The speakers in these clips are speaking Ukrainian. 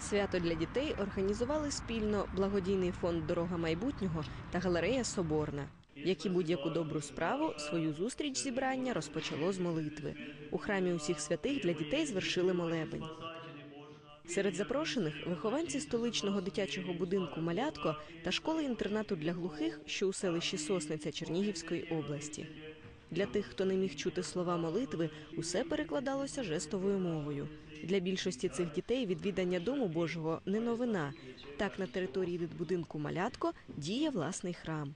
Свято для дітей організували спільно благодійний фонд Дорога майбутнього та галерея Соборна. Як і будь-яку добру справу, свою зустріч зібрання розпочало з молитви. У храмі усіх святих для дітей звершили молебень. Серед запрошених вихованці столичного дитячого будинку Малятко та школи інтернату для глухих, що у селищі Сосниця Чернігівської області. Для тих, хто не міг чути слова молитви, усе перекладалося жестовою мовою. Для більшості цих дітей відвідання дому Божого не новина. Так на території дитбудинку Малятко діє власний храм.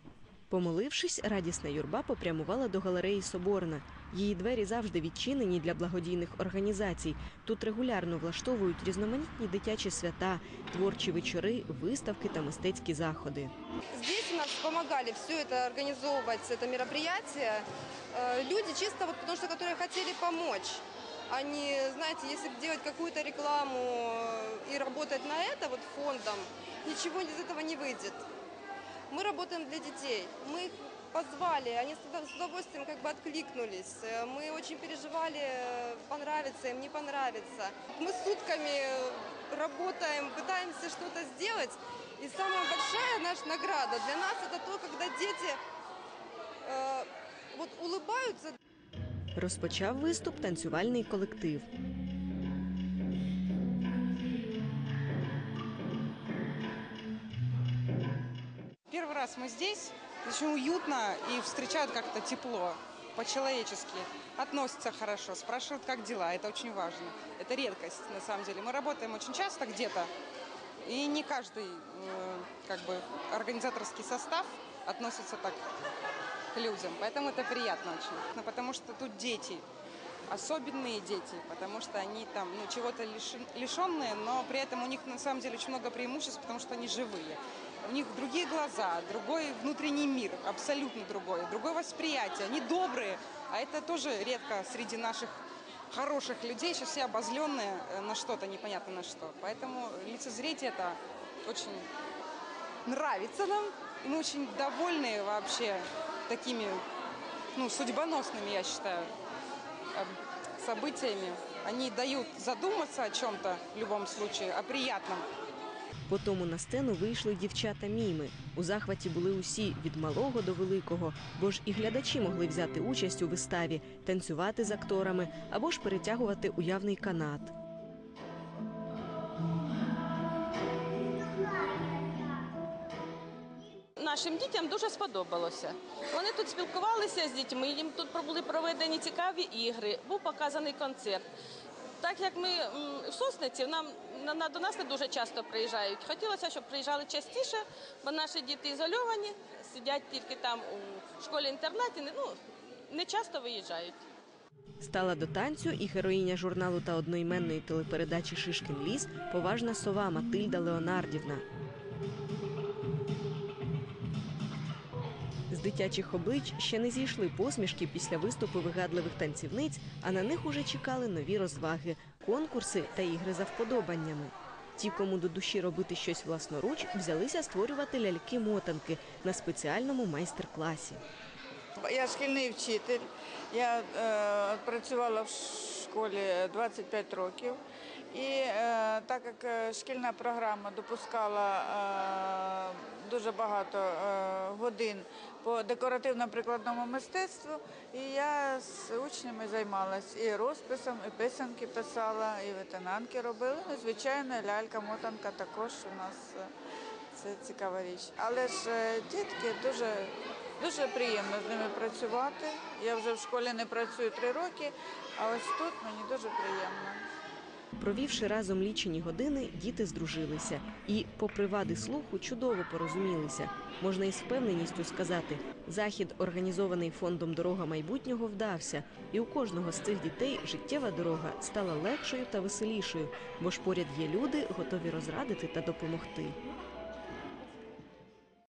Помолившись, радісна юрба попрямувала до галереї Соборна. Її двері завжди відчинені для благодійних організацій. Тут регулярно влаштовують різноманітні дитячі свята, творчі вечори, виставки та мистецькі заходи. Здесь нам помогали все это организовывать, это мероприятие. Э, Люди чисто вот потому что, которые хотели помочь. Они, знаете, если делать какую-то рекламу э, и работать на это вот фондом, ничего из этого не выйдет. Мы работаем для детей. Мы их позвали, они с удов- с удовольствием как бы откликнулись. Э, Мы очень переживали, э, понравится им, не понравится. Мы сутками э, работаем, пытаемся что-то сделать. И самая большая наша награда для нас это то, когда дети э, вот улыбаются Розпочав виступ танцювальний колектив. Первый раз мы здесь, очень уютно и встречают как-то тепло, по-человечески. Относятся хорошо, спрашивают, как дела, это очень важно. Это редкость, на самом деле. Мы работаем очень часто где-то, и не каждый э, как бы организаторский состав относится так к людям, поэтому это приятно очень. Ну, Потому что тут дети, особенные дети, потому что они там ну, чего-то лишен- лишенные, но при этом у них на самом деле очень много преимуществ, потому что они живые. У них другие глаза, другой внутренний мир, абсолютно другой, другое восприятие. Они добрые, а это тоже редко среди наших хороших людей. Сейчас все обозленные э, на что-то, непонятно на что. Поэтому лицезреть это очень нравится нам. И мы очень довольны вообще такими ну, судьбоносными, я считаю, событиями. Они дают задуматься о чем-то в любом случае, о приятном. Потому на сцену вийшли дівчата міми. У захваті були усі від малого до великого, бо ж і глядачі могли взяти участь у виставі, танцювати з акторами або ж перетягувати уявний канат. Нашим дітям дуже сподобалося. Вони тут спілкувалися з дітьми, їм тут були проведені цікаві ігри, був показаний концерт. Так як ми в Сосниці, нам на, на- до нас не дуже часто приїжджають. Хотілося, щоб приїжджали частіше, бо наші діти ізольовані, сидять тільки там у школі-інтернаті, ну, не часто виїжджають. Стала до танцю і героїня журналу та одноіменної телепередачі Шишкин ліс поважна сова Матильда Леонардівна. Дитячих облич ще не зійшли посмішки після виступу вигадливих танцівниць, а на них уже чекали нові розваги, конкурси та ігри за вподобаннями. Ті, кому до душі робити щось власноруч, взялися створювати ляльки-мотанки на спеціальному майстер-класі. Я шкільний вчитель. Я е, працювала в школі 25 років. І е, так як е, шкільна програма допускала е, дуже багато е, годин по декоративно-прикладному мистецтву, і я з учнями займалась і розписом, і писанки писала, і ветенанки робили. Ну, звичайно, лялька-мотанка також у нас е, це цікава річ. Але ж е, дітки дуже, дуже приємно з ними працювати. Я вже в школі не працюю три роки, а ось тут мені дуже приємно. Провівши разом лічені години, діти здружилися і, попри вади слуху, чудово порозумілися. Можна із впевненістю сказати, захід, організований фондом Дорога майбутнього, вдався, і у кожного з цих дітей життєва дорога стала легшою та веселішою, бо ж поряд є люди, готові розрадити та допомогти.